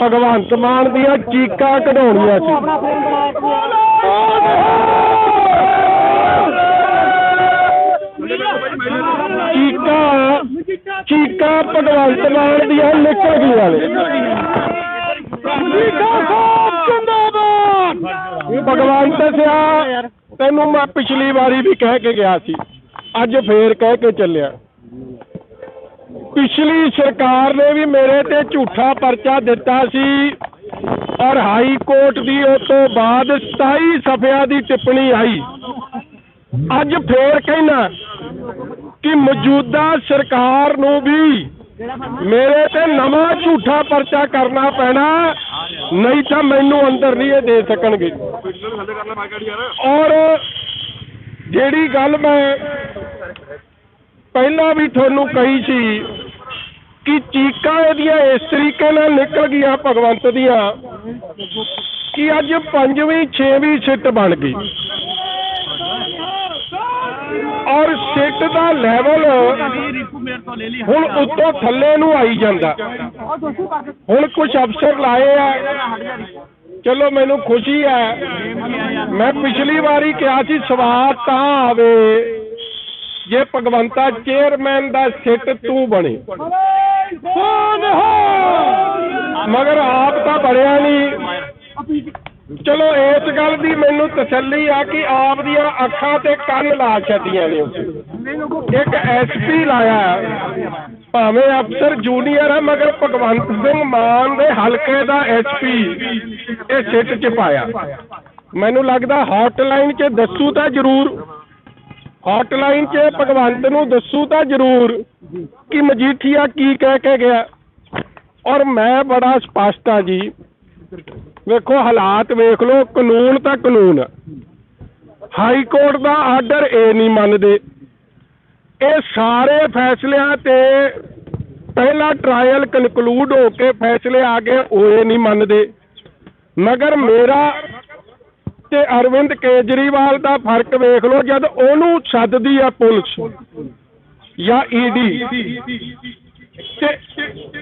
ਭਗਵੰਤ ਮਾਨ ਦੀਆਂ ਚੀਕਾਂ ਕਢਾਉਣੀਆਂ ਸੀ। ਚੀਕਾਂ ਚੀਕਾਂ ਭਗਵੰਤ ਮਾਨ ਦੀਆਂ ਨਿਕਲ ਗਈਆਂ ਨੇ ਭਗਵੰਤ ਸਿਆ, ਤੈਨੂੰ ਮੈਂ ਪਿਛਲੀ ਵਾਰੀ ਵੀ ਕਹਿ ਕੇ ਗਿਆ ਸੀ। ਅੱਜ ਫੇਰ ਕਹਿ ਕੇ ਚੱਲਿਆ। ਪਿਛਲੀ ਸਰਕਾਰ ਨੇ ਵੀ ਮੇਰੇ ਤੇ ਝੂਠਾ ਪਰਚਾ ਦਿੱਤਾ ਸੀ ਔਰ ਹਾਈ ਕੋਰਟ ਦੀ ਉਸ ਤੋਂ ਬਾਅਦ 27 ਸਫ਼ਿਆਂ ਦੀ ਟਿੱਪਣੀ ਆਈ। ਅੱਜ ਫੇਰ ਕਹਿਣਾ ਕਿ ਮੌਜੂਦਾ ਸਰਕਾਰ ਨੂੰ ਵੀ ਮੇਰੇ ਤੇ ਨਵਾਂ ਝੂਠਾ ਪਰਚਾ ਕਰਨਾ ਪੈਣਾ, ਨਹੀਂ ਤਾਂ ਮੈਨੂੰ ਅੰਦਰ ਨਹੀਂ ਇਹ ਦੇ ਸਕਣਗੇ। ਔਰ ਜਿਹੜੀ ਗੱਲ ਮੈਂ ਪਹਿਲਾਂ ਵੀ ਤੁਹਾਨੂੰ ਕਹੀ ਸੀ ਕਿ ਚੀਕਾਂ ਇਹਦੀਆਂ ਇਸ ਤਰੀਕੇ ਨਾਲ ਨਿਕਲ ਗਈਆਂ ਭਗਵੰਤ ਦੀਆਂ ਕਿ ਅੱਜ ਪੰਜਵੀਂ, ਛੇਵੀਂ ਸਿੱਟ ਬਣ ਗਈ। ਔਰ ਸਿੱਟ ਦਾ ਲੈਵਲ ਹੁਣ ਉੱਤੋਂ ਥੱਲੇ ਨੂੰ ਆਈ ਜਾਂਦਾ। ਹੁਣ ਕੁਝ ਅਫਸਰ ਲਾਏ ਆ। ਚਲੋ, ਮੈਨੂੰ ਖੁਸ਼ੀ ਹੈ। ਮੈਂ ਪਿਛਲੀ ਵਾਰੀ ਕਿਹਾ ਸੀ, ਸਵਾਦ ਤਾਂ ਆਵੇ। ਜੇ ਭਗਵੰਤਾ ਚੇਅਰਮੈਨ ਦਾ ਸਿੱਟ ਤੂੰ ਬਣੇ। ਮਗਰ ਆਪ ਤਾਂ ਬਣਿਆ ਨਹੀਂ। ਚਲੋ ਇਸ ਗੱਲ ਦੀ ਮੈਨੂੰ ਤਸੱਲੀ ਆ ਕਿ ਆਪ ਦੀਆਂ ਅੱਖਾਂ ਤੇ ਕੰਨ ਲਾ ਛੱਡੀਆਂ ਨੇ ਉੱਥੇ। ਇੱਕ ਐਸਪੀ ਲਾਇਆ। ਭਾਵੇਂ ਅਫਸਰ ਜੂਨੀਅਰ ਹੈ ਮਗਰ ਭਗਵੰਤ ਸਿੰਘ ਮਾਨ ਦੇ ਹਲਕੇ ਦਾ ਐਸਪੀ ਇਹ ਸਿੱਟ ਚ ਪਾਇਆ। ਮੈਨੂੰ ਲੱਗਦਾ ਹੌਟਲਾਈਨ 'ਚ ਦੱਸੂ ਤਾਂ ਜ਼ਰੂਰ। ਹੌਟਲਾਈਨ 'ਚ ਭਗਵੰਤ ਨੂੰ ਦੱਸੂ ਤਾਂ ਜ਼ਰੂਰ ਕਿ ਮਜੀਠੀਆ ਕੀ ਕਹਿ ਕੇ ਗਿਆ। ਔਰ ਮੈਂ ਬੜਾ ਸਪਸ਼ਟ ਆ ਜੀ। ਵੇਖੋ, ਹਾਲਾਤ ਵੇਖ ਲਓ, ਕਾਨੂੰਨ ਤਾਂ ਕਾਨੂੰਨ। ਹਾਈ ਕੋਰਟ ਦਾ ਆਰਡਰ ਇਹ ਨਹੀਂ ਮੰਨਦੇ। ਇਹ ਸਾਰੇ ਫੈਸਲਿਆਂ ਤੇ ਪਹਿਲਾ ਟ੍ਰਾਇਲ ਕਨਕਲੂਡ ਹੋ ਕੇ ਫੈਸਲੇ ਆ ਗਏ, ਉਹ ਇਹ ਨਹੀਂ ਮੰਨਦੇ। ਮਗਰ ਮੇਰਾ ਤੇ ਅਰਵਿੰਦ ਕੇਜਰੀਵਾਲ ਦਾ ਫ਼ਰਕ ਵੇਖ ਲਓ, ਜਦ ਉਹਨੂੰ ਸੱਦਦੀ ਆ ਪੁਲਿਸ ਜਾਂ ਈਡੀ ਤੇ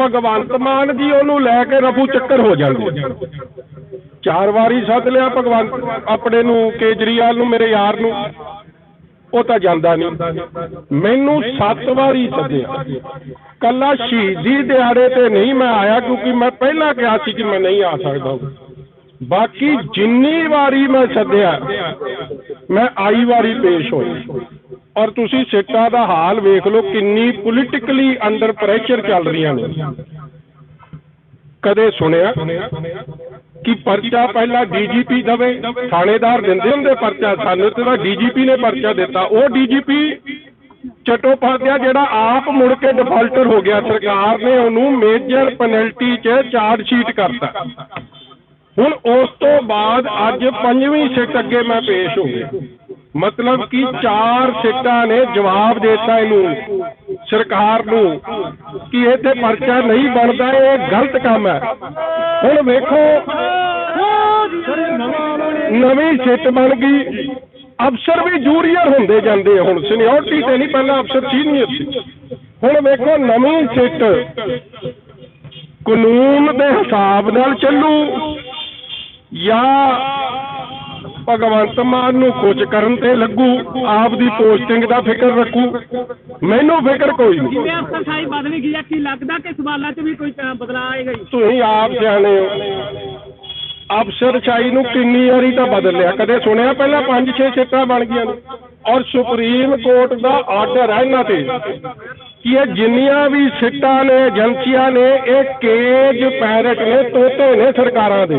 ਭਗਵੰਤ ਮਾਨ ਜੀ ਉਹਨੂੰ ਲੈ ਕੇ ਰਫੂ ਚੱਕਰ ਹੋ ਜਾਂਦੇ। ਚਾਰ ਵਾਰੀ ਸੱਦ ਲਿਆ ਭਗਵੰਤ, ਆਪਣੇ ਨੂੰ, ਕੇਜਰੀਵਾਲ ਨੂੰ, ਮੇਰੇ ਯਾਰ ਨੂੰ। ਉਹ ਤਾਂ ਜਾਂਦਾ ਨਹੀਂ। ਮੈਨੂੰ ਸੱਤ ਵਾਰੀ ਸੱਦਿਆ। ਕੱਲਾ ਸ਼ਹੀਦੀ ਦਿਹਾੜੇ ਤੇ ਨਹੀਂ ਮੈਂ ਆਇਆ, ਕਿਉਂਕਿ ਮੈਂ ਪਹਿਲਾਂ ਕਿਹਾ ਸੀ ਕਿ ਮੈਂ ਨਹੀਂ ਆ ਸਕਦਾ। ਬਾਕੀ ਜਿੰਨੀ ਵਾਰੀ ਮੈਂ ਸੱਦਿਆ, ਮੈਂ ਆਈ ਵਾਰੀ ਪੇਸ਼ ਹੋਈ। ਔਰ ਤੁਸੀਂ ਸਿੱਟਾਂ ਦਾ ਹਾਲ ਵੇਖ ਲਓ, ਕਿੰਨੀ ਪੋਲੀਟੀਕਲੀ ਅੰਡਰ ਪ੍ਰੈਸ਼ਰ ਚੱਲ ਰਹੀਆਂ ਨੇ। ਕਦੇ ਸੁਣਿਆ ਕਿ ਪਰਚਾ ਪਹਿਲਾਂ ਡੀਜੀਪੀ ਦਵੇ, ਥਾਣੇਦਾਰ ਦਿੰਦੇ ਹੁੰਦੇ ਪਰਚਾ, ਸਾਨੂੰ ਤੇ ਤਾਂ ਡੀਜੀਪੀ ਨੇ ਪਰਚਾ ਦਿੱਤਾ। ਉਹ ਡੀਜੀਪੀ ਚਟੋਪਾਧਿਆ ਜਿਹੜਾ ਆਪ ਮੁੜ ਕੇ ਡਿਫਾਲਟਰ ਹੋ ਗਿਆ। ਸਰਕਾਰ ਨੇ ਉਹਨੂੰ ਮੇਜਰ ਪੈਨਲਟੀ 'ਚ ਚਾਰਜ ਸ਼ੀਟ ਕਰਤਾ। ਹੁਣ ਉਸ ਤੋਂ ਬਾਅਦ ਅੱਜ ਪੰਜਵੀਂ ਸਿੱਟ ਅੱਗੇ ਮੈਂ ਪੇਸ਼ ਹੋ ਗਿਆ। ਮਤਲਬ ਕਿ ਚਾਰ ਸਿੱਟਾਂ ਨੇ ਜਵਾਬ ਦਿੱਤਾ ਇਹਨੂੰ, ਸਰਕਾਰ ਨੂੰ, ਕਿ ਇਹ ਤੇ ਪਰਚਾ ਨਹੀਂ ਬਣਦਾ, ਇਹ ਗਲਤ ਕੰਮ ਹੈ। ਹੁਣ ਵੇਖੋ, ਨਵੀਂ ਸਿੱਟ ਬਣ ਗਈ। ਅਫਸਰ ਵੀ ਜੂਰੀਅਰ ਹੁੰਦੇ ਜਾਂਦੇ ਆ ਹੁਣ, ਸੀਨੀਅਰਟੀ ਤੇ ਨਹੀਂ, ਪਹਿਲਾਂ ਅਫਸਰ ਸੀਨੀਅਰ ਸੀ। ਹੁਣ ਵੇਖੋ, ਨਵੀਂ ਸਿੱਟ ਕਾਨੂੰਨ ਦੇ ਹਿਸਾਬ ਨਾਲ ਚੱਲੂ। ਜਾਂ ਭਗਵੰਤ ਮਾਨ ਨੂੰ ਕੁਝ ਕਰਨ ਤੇ ਲੱਗੂ ਆਪ ਦੀ ਪੋਸਟਿੰਗ ਦਾ ਫਿਕਰ ਰੱਖੂ? ਮੈਨੂੰ ਫਿਕਰ ਕੋਈ ਨਹੀਂ। ਜਿਵੇਂ ਅਫਸਰ ਸਾਈ ਬਦਲ ਗਈ ਆ ਕੀ ਲੱਗਦਾ ਕਿ ਸਵਾਲਾਂ 'ਚ ਵੀ ਕੋਈ ਅ, ਬਦਲਾਅ ਆਏਗਾ ਤੁਸੀਂ ਆਪ ਸਿਆਣੇ ਹੋ। ਅਫਸਰਸ਼ਾਹੀ ਨੂੰ ਕਿੰਨੀ ਵਾਰੀ ਤਾਂ ਬਦਲ ਲਿਆ ਕਦੇ ਸੁਣਿਆ ਪਹਿਲਾਂ 5-6 ਸੀਟਾਂ ਬਣ ਗਈਆਂ ਨੇ? ਔਰ ਸੁਪਰੀਮ ਕੋਰਟ ਦਾ ਆਰਡਰ ਹੈ ਇਹਨਾਂ ਤੇ ਕਿ ਇਹ ਜਿੰਨੀਆਂ ਵੀ ਸਿੱਟਾਂ ਨੇ ਏਜੰਸੀਆਂ ਨੇ ਇਹ ਕੇਜ ਪੈਰਟ ਨੇ ਤੋਤੇ ਨੇ ਸਰਕਾਰਾਂ ਦੇ।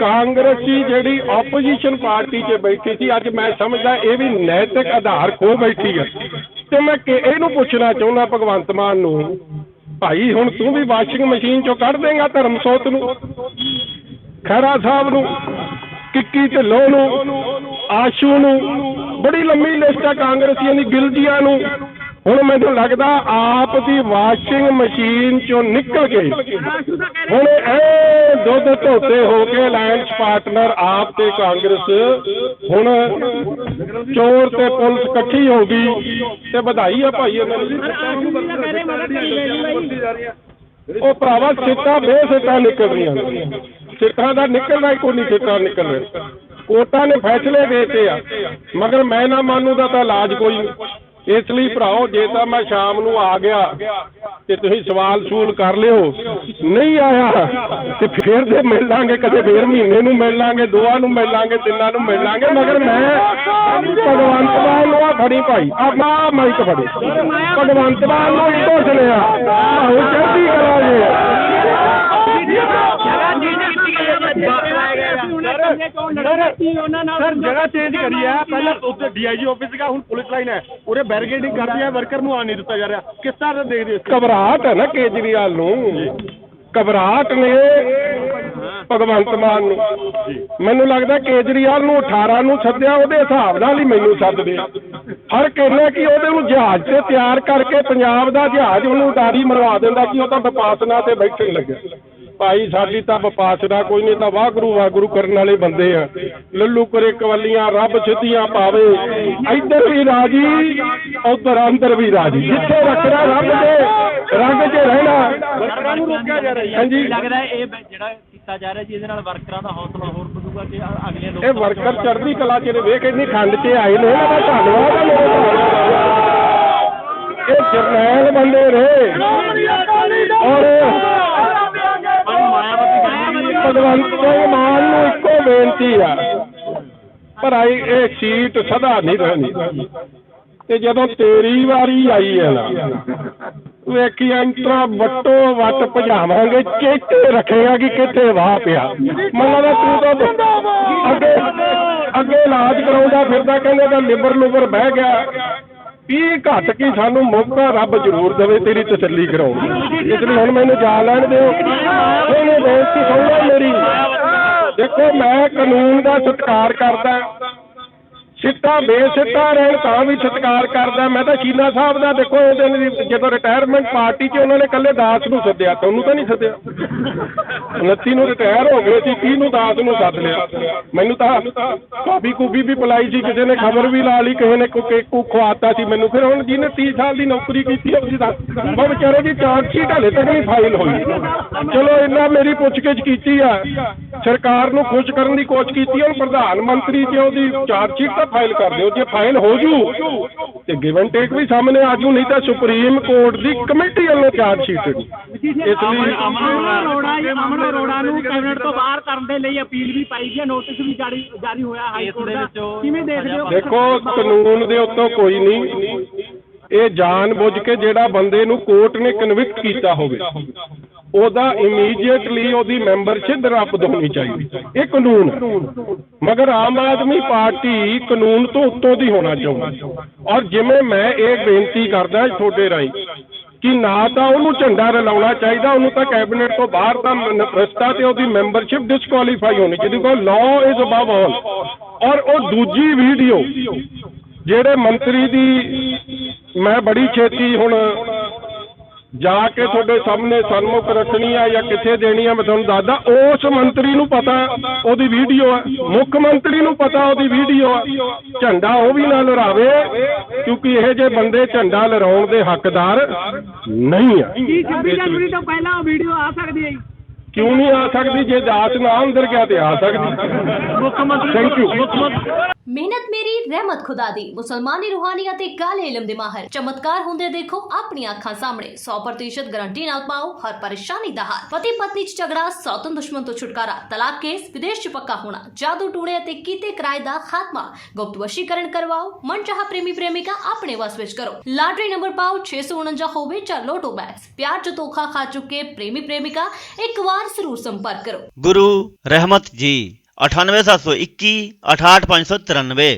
ਕਾਂਗਰਸੀ ਜਿਹੜੀ ਆਪੋਜੀਸ਼ਨ ਪਾਰਟੀ 'ਚ ਬੈਠੀ ਸੀ, ਅੱਜ ਮੈਂ ਸਮਝਦਾ ਇਹ ਵੀ ਨੈਤਿਕ ਆਧਾਰ ਖੋ ਬੈਠੀ ਹੈ ਤੇ ਮੈਂ ਕਿ- ਇਹਨੂੰ ਪੁੱਛਣਾ ਚਾਹੁੰਦਾ ਭਗਵੰਤ ਮਾਨ ਨੂੰ, ਭਾਈ, ਹੁਣ ਤੂੰ ਵੀ ਵਾਸ਼ਿੰਗ ਮਸ਼ੀਨ 'ਚੋਂ ਕੱਢ ਦੇਂਗਾ ਧਰਮਸੋਤ ਨੂੰ, ਖਹਿਰਾ ਸਾਹਿਬ ਨੂੰ, ਕਿੱਕੀ ਢਿੱਲੋਂ ਨੂੰ, ਆਸ਼ੂ ਨੂੰ, ਬੜੀ ਲੰਮੀ ਲਿਸਟ ਹੈ ਕਾਂਗਰਸੀਆਂ ਦੀ, ਗਿਲਜੀਆਂ ਨੂੰ ਹੁਣ ਮੈਨੂੰ ਲੱਗਦਾ ਆਪ ਦੀ ਵਾਸ਼ਿੰਗ ਮਸ਼ੀਨ 'ਚੋਂ ਨਿਕਲ ਕੇ ਹੁਣ ਇਹ ਦੁੱਧ ਧੋਤੇ ਹੋ ਕੇ ਅਲਾਇੰਸ ਪਾਰਟਨਰ ਆਪ ਤੇ ਕਾਂਗਰਸ ਹੁਣ ਚੋਰ ਤੇ ਪੁਲਿਸ ਇਕੱਠੀ ਹੋ ਗਈ ਤੇ ਵਧਾਈ ਆ ਭਾਈ ਇਹਨਾਂ ਨੂੰ ਉਹ ਭਰਾਵਾ ਸਿੱਟਾਂ ਬੇਸਿੱਟਾਂ ਨਿਕਲ ਰਹੀਆਂ ਸਿੱਟਾਂ ਦਾ ਨਿਕਲਣਾ ਹੀ ਕੋਈ ਨਹੀਂ, ਸਿੱਟਾਂ ਨਿਕਲ ਰਿਹਾ ਕੋਰਟਾਂ ਨੇ ਫੈਸਲੇ ਦੇਤੇ ਆ। ਮਗਰ ਮੈਂ ਨਾ ਮੰਨੂ ਦਾ ਤਾਂ ਇਲਾਜ ਕੋਈ ਨਹੀਂ। ਇਸ ਲਈ ਭਰਾਓ, ਜੇ ਤਾਂ ਮੈਂ ਸ਼ਾਮ ਨੂੰ ਆ ਗਿਆ ਤੇ ਤੁਸੀਂ ਸਵਾਲ ਸੂਲ ਕਰ ਲਿਓ। ਨਹੀਂ ਆਇਆ ਤੇ ਫੇਰ ਤੇ ਮਿਲ ਲਾਂਗੇ, ਕਦੇ ਫੇਰ ਮਹੀਨੇ ਨੂੰ ਮਿਲ ਲਾਂਗੇ ਦੋਆਂ ਨੂੰ ਮਿਲ ਲਾਂਗੇ, ਤਿੰਨਾਂ ਨੂੰ ਮਿਲ ਲਾਂਗੇ, ਮਗਰ ਮੈਂ ਭਗਵੰਤ ਮਾਨ ਨੂੰ ਆ ਫੜੀ ਭਾਈ। ਆ ਮਾ ਮਾਈਕ ਫੜੀ। ਭਗਵੰਤ ਮਾਨ ਨੂੰ ਇੱਕੋ ਆਹੋ, ਚੜ੍ਹਦੀ ਕਲਾ ਸਰ ਜਗ੍ਹਾ ਚੇਂਜ ਕਰੀ ਹੈ ਪਹਿਲਾਂ ਉੱਥੇ ਡੀਆਈਜੀ ਆਫਿਸ ਸੀਗਾ ਹੁਣ ਪੁਲਿਸ ਲਾਈਨ ਹੈ। ਉਰੇ ਬੈਰੀਕੇਡਿੰਗ ਕਰਦੀ ਹੈ ਵਰਕਰ ਨੂੰ ਆਣ ਨਹੀਂ ਦਿੱਤਾ ਜਾ ਰਿਹਾ। ਕਿਸ ਤਰ੍ਹਾਂ ਦਾ ਦੇਖਦੇ ਹੋ? ਘਬਰਾਹਟ ਹੈ ਨਾ ਕੇਜਰੀਵਾਲ ਨੂੰ। ਘਬਰਾਹਟ ਨੇ ਭਗਵੰਤ ਮਾਨ ਨੂੰ। ਮੈਨੂੰ ਲੱਗਦਾ ਕੇਜਰੀਵਾਲ ਨੂੰ 18 ਨੂੰ ਸੱਦਿਆ ਉਹਦੇ ਹਿਸਾਬ ਨਾਲ ਹੀ ਮੈਨੂੰ ਸੱਦਦੇ ਫ਼ਰਕ ਇੰਨਾ ਕਿ ਉਹਦੇ ਨੂੰ ਜਹਾਜ਼ ਤੇ ਤਿਆਰ ਕਰਕੇ ਪੰਜਾਬ ਦਾ ਜਹਾਜ਼ ਉਹਨੂੰ ਉਡਾਰੀ ਮਰਵਾ ਦਿੰਦਾ ਕਿ ਉਹ ਤਾਂ ਵਿਪਾਸਨਾ ਤੇ ਬੈਠਣ ਲੱਗਿਆ ਭਾਈ ਸਾਡੀ ਤਾਂ ਵਿਪਾਸਨਾ ਕੋਈ ਨਹੀਂ ਤਾਂ ਵਾਹਿਗੁਰੂ ਵਾਹਿਗੁਰੂ ਕਰਨ ਵਾਲੇ ਬੰਦੇ ਆ। ਲੱਲੂ ਕਰੇ ਕਵਲੀਆਂ ਰੱਬ ਸਿੱਧੀਆਂ ਪਾਵੇ। ਇੱਧਰ ਵੀ ਰਾਜੀ ਉੱਧਰ ਅੰਦਰ ਵੀ ਰਾਜੀ। ਜਿੱਥੇ ਰੱਖਣਾ ਰੱਬ ਦੇ ਰੰਗ 'ਚ ਰਹਿਣਾ। ਵਰਕਰਾਂ ਨੂੰ ਰੋਕਿਆ ਜਾ ਰਿਹਾ ਹੈ ਹਾਂਜੀ। ਲੱਗਦਾ ਹੈ ਇਹ ਜਿਹੜਾ ਕੀਤਾ ਜਾ ਰਿਹਾ ਜੀ ਇਹਦੇ ਨਾਲ ਵਰਕਰਾਂ ਦਾ ਹੌਸਲਾ ਹੋਰ ਵਧੂਗਾ ਕਿ ਅ- ਅਗਲੇ ਲੋਕ ਇਹ ਵਰਕਰ ਚੜ੍ਹਦੀ ਕਲਾ 'ਚ ਵੇਖ ਇੰਨੀ ਠੰਡ 'ਚ ਆਏ ਨੇ ਇਹਨਾਂ ਦਾ ਧੰਨਵਾਦ। ਇਹ ਜਰਨੈਲ ਬੰਦੇ ਨੇ। ਬੇਨਤੀ ਆ ਪਰ ਆਈ ਇਹ ਸੀਟ ਸਦਾ ਨਹੀਂ ਰਹਿਣੀ ਤੇ ਜਦੋਂ ਤੇਰੀ ਵਾਰੀ ਆਈ ਹੈ ਨਾ, ਵੇਖੀ ਅੰਤਰਾ ਵੱਟੋ ਵੱਟ ਭਜਾਵਾਂਗੇ, ਚੇਤੇ ਰੱਖੇਗਾ ਕਿ ਕਿੱਥੇ ਵਾਹ ਪਿਆ। ਮੰਨ ਤੂੰ ਤਾਂ ਅੱਗੇ ਅੱਗੇ ਇਲਾਜ ਕਰਾਉਂਦਾ ਫਿਰਦਾ, ਕਹਿੰਦੇ ਤਾਂ ਲਿਬਰ ਲੁਬਰ ਬਹਿ ਗਿਆ। ਵੀ ਘੱਟ ਕੀ ਸਾਨੂੰ ਮੌਕਾ ਰੱਬ ਜ਼ਰੂਰ ਦੇਵੇ ਤੇਰੀ ਤਸੱਲੀ ਕਰਾਉਣ ਦੀ। ਇਸ ਲਈ ਹੁਣ ਮੈਨੂੰ ਜਾ ਲੈਣ ਦਿਓ। ਇਹਨੇ ਬੇਨਤੀ ਸੁਣ ਲਓ ਮੇਰੀ। ਦੇਖੋ ਮੈਂ ਕਾਨੂੰਨ ਦਾ ਸਤਿਕਾਰ ਕਰਦਾ। ਸਿੱਟਾ ਬੇਸਿੱਟਾ ਰਹਿਣ ਤਾਂ ਵੀ ਸਤਿਕਾਰ ਕਰਦਾ। ਮੈਂ ਤਾਂ ਚੀਨਾ ਸਾਹਿਬ ਦਾ ਦੇਖੋ ਉਹ ਦਿਨ ਜਦੋਂ ਰਿਟਾਇਰਮੈਂਟ ਪਾਰਟੀ 'ਚ ਉਹਨਾਂ ਨੇ ਕੱਲੇ ਦਾਸ ਨੂੰ ਸੱਦਿਆ ਤੁਹਾਨੂੰ ਤਾਂ ਨਹੀਂ ਸੱਦਿਆ। 29 ਨੂੰ ਰਿਟਾਇਰ ਹੋ ਗਏ ਸੀ 30 ਨੂੰ ਦਾਸ ਨੂੰ ਸੱਦ ਲਿਆ। ਮੈਨੂੰ ਤਾਂ ਕਾਫੀ ਕੂਬੀ ਵੀ ਪਿਲਾਈ ਸੀ, ਕਿਸੇ ਨੇ ਖਬਰ ਵੀ ਲਾ ਲਈ, ਕਿਸੇ ਨੇ ਕੋਈ ਕੇਕ ਖਵਾਤਾ ਸੀ ਮੈਨੂੰ। ਫਿਰ ਹੁਣ ਜਿਹਨੇ 30 ਸਾਲ ਦੀ ਨੌਕਰੀ ਕੀਤੀ ਹੈ ਜੀ ਦੱਸ ਉਹ ਵਿਚਾਰੇ ਦੀ ਚਾਰਜ ਸ਼ੀਟ ਹਲੇ ਤੱਕ ਨਹੀਂ ਫਾਈਲ ਹੋਈ। ਚਲੋ, ਇੰਨਾ ਮੇਰੀ ਪੁੱਛਗਿੱਛ ਕੀਤੀ ਆ। ਸਰਕਾਰ ਨੂੰ ਖੁਸ਼ ਕਰਨ ਦੀ ਕੋਸ਼ਿਸ਼ ਕੀਤੀ ਹੁਣ ਪ੍ਰਧਾਨ ਮੰਤਰੀ ਤੇ ਉਹਦੀ ਚਾਰਜ ਸ਼ੀਟ ਫਾਈਲ ਕਰ ਦਿਓ। ਜੇ ਫਾਈਲ ਹੋ ਜੂ ਤੇ ਗਿਵ ਐਂਡ ਟੇਕ ਵੀ ਸਾਹਮਣੇ ਆ ਜੂ ਨਹੀਂ ਤਾਂ ਸੁਪਰੀਮ ਕੋਰਟ ਦੀ ਕਮੇਟੀ ਵੱਲੋਂ ਚਾਰਜ ਸ਼ੀਟ ਇਸ ਲਈ ਅਮਨ ਅਰੋੜਾ ਜੀ ਅਮਨ ਅਰੋੜਾ ਨੂੰ ਕੈਬਨਿਟ ਤੋਂ ਬਾਹਰ ਕਰਨ ਦੇ ਲਈ ਅਪੀਲ ਵੀ ਪਾਈ ਗਈ ਹੈ। ਨੋਟਿਸ ਵੀ ਜਾਰੀ ਜਾਰੀ ਹੋਇਆ ਹਾਈ ਕੋਰਟ ਦਾ ਕਿਵੇਂ ਦੇਖਦੇ ਹੋ? ਦੇਖੋ ਕਾਨੂੰਨ ਦੇ ਉੱਤੋਂ ਕੋਈ ਨਹੀਂ। ਇਹ ਜਾਣ ਬੁੱਝ ਕੇ ਜਿਹੜਾ ਬੰਦੇ ਨੂੰ ਕੋਰਟ ਨੇ ਕਨਵਿਕਟ ਕੀਤਾ ਹੋਵੇ। ਉਹਦਾ ਇਮੀਡੀਏਟਲੀ ਉਹਦੀ ਮੈਂਬਰਸ਼ਿਪ ਰੱਦ ਹੋਣੀ ਚਾਹੀਦੀ। ਇਹ ਕਾਨੂੰਨ ਮਗਰ ਆਮ ਆਦਮੀ ਪਾਰਟੀ ਕਾਨੂੰਨ ਤੋਂ ਉੱਤੋਂ ਦੀ ਹੋਣਾ ਚਾਹੁੰਦੀ। ਔਰ ਜਿਵੇਂ ਮੈਂ ਇਹ ਬੇਨਤੀ ਕਰਦਾ ਤੁਹਾਡੇ ਰਾਹੀਂ ਕਿ ਨਾ ਤਾਂ ਉਹਨੂੰ ਝੰਡਾ ਰਲਾਉਣਾ ਚਾਹੀਦਾ, ਉਹਨੂੰ ਤਾਂ ਕੈਬਨਿਟ ਤੋਂ ਬਾਹਰ ਤਾਂ ਰਸਤਾ ਤੇ ਉਹਦੀ ਮੈਂਬਰਸ਼ਿਪ ਡਿਸਕੁਆਲੀਫਾਈ ਹੋਣੀ ਚਾਹੀਦੀ, ਕਿਉਂਕਿ ਲਾਅ ਇਜ਼ ਅਬਵ ਆਲ ਔਰ ਉਹ ਦੂਜੀ ਵੀਡੀਓ ਜਿਹੜੇ ਮੰਤਰੀ ਦੀ, ਮੈਂ ਬੜੀ ਛੇਤੀ ਹੁਣ ਜਾ ਕੇ ਤੁਹਾਡੇ ਸਾਹਮਣੇ ਸਨਮੁਖ ਰੱਖਣੀ ਆ ਜਾਂ ਕਿੱਥੇ ਦੇਣੀ ਆ ਮੈਂ ਤੁਹਾਨੂੰ ਦੱਸਦਾ ਉਸ ਮੰਤਰੀ ਨੂੰ ਪਤਾ ਉਹਦੀ ਵੀਡੀਓ ਆ ਮੁੱਖ ਮੰਤਰੀ ਨੂੰ ਪਤਾ ਉਹਦੀ ਵੀਡੀਓ ਆ। ਝੰਡਾ ਉਹ ਵੀ ਨਾ ਲਹਿਰਾਵੇ ਕਿਉਂਕਿ ਇਹ ਜੇ ਬੰਦੇ ਝੰਡਾ ਲਹਿਰਾਉਣ ਦੇ ਹੱਕਦਾਰ ਨਹੀਂ ਆ। ਕੀ 26 ਜਨਵਰੀ ਤੋਂ ਪਹਿਲਾਂ ਵੀਡੀਓ ਆ ਸਕਦੀ ਹੈ ਜੀ? ਕਿਉਂ ਨਹੀਂ ਆ ਸਕਦੀ? ਜੇ ਦਾਸ ਨਾ ਅੰਦਰ ਗਿਆ ਤੇ ਆ ਸਕਦੀ। ਮੁੱਖ ਮੰਤਰੀ ਥੈਂਕ ਯੂ ਮੁੱਖ ਮੰਤਰੀ ਮਿਹਨਤ ਮੇਰੀ, ਰਹਿਮਤ ਖੁਦਾ ਦੀ। ਮੁਸਲਮਾਨੀ ਰੂਹਾਨੀਅਤ ਤੇ ਕਾਲੇ ਇਲਮ ਦੇ ਮਾਹਰ। ਚਮਤਕਾਰ ਹੁੰਦੇ ਦੇਖੋ ਆਪਣੀਆਂ ਅੱਖਾਂ ਸਾਹਮਣੇ। 100% ਗਾਰੰਟੀ ਨਾਲ ਪਾਓ ਹਰ ਪਰੇਸ਼ਾਨੀ ਦਾ ਹੱਲ ਪਤੀ ਪਤਨੀ ਚ ਝਗੜਾ ਸੌਤਨ ਦੁਸ਼ਮਣ ਤੋਂ ਛੁਟਕਾਰਾ, ਤਲਾਕ ਕੇਸ, ਵਿਦੇਸ਼ ਚ ਪੱਕਾ ਹੋਣਾ, ਜਾਦੂ ਟੂਣੇ ਅਤੇ ਕੀਤੇ ਕਿਰਾਏ ਦਾ ਖਾਤਮਾ। ਗੁਪਤ ਵਸ਼ੀਕਰਨ ਕਰਵਾਓ ਮਨ ਚਾਹ ਪ੍ਰੇਮੀ ਪ੍ਰੇਮਿਕਾ ਆਪਣੇ ਵਸ ਵਿੱਚ ਕਰੋ। ਲਾਟਰੀ ਨੰਬਰ ਪਾਓ 649 ਹੋਵੇ ਜਾਂ ਲੋਟੋ ਬੈਟਸ ਪਿਆਰ ਚ ਧੋਖਾ ਖਾ ਚੁੱਕੇ ਪ੍ਰੇਮੀ ਪ੍ਰੇਮਿਕਾ, ਇੱਕ ਵਾਰ ਜ਼ਰੂਰ ਸੰਪਰਕ ਕਰੋ। ਗੁਰੂ ਰਹਿਮਤ ਜੀ। 98721 68593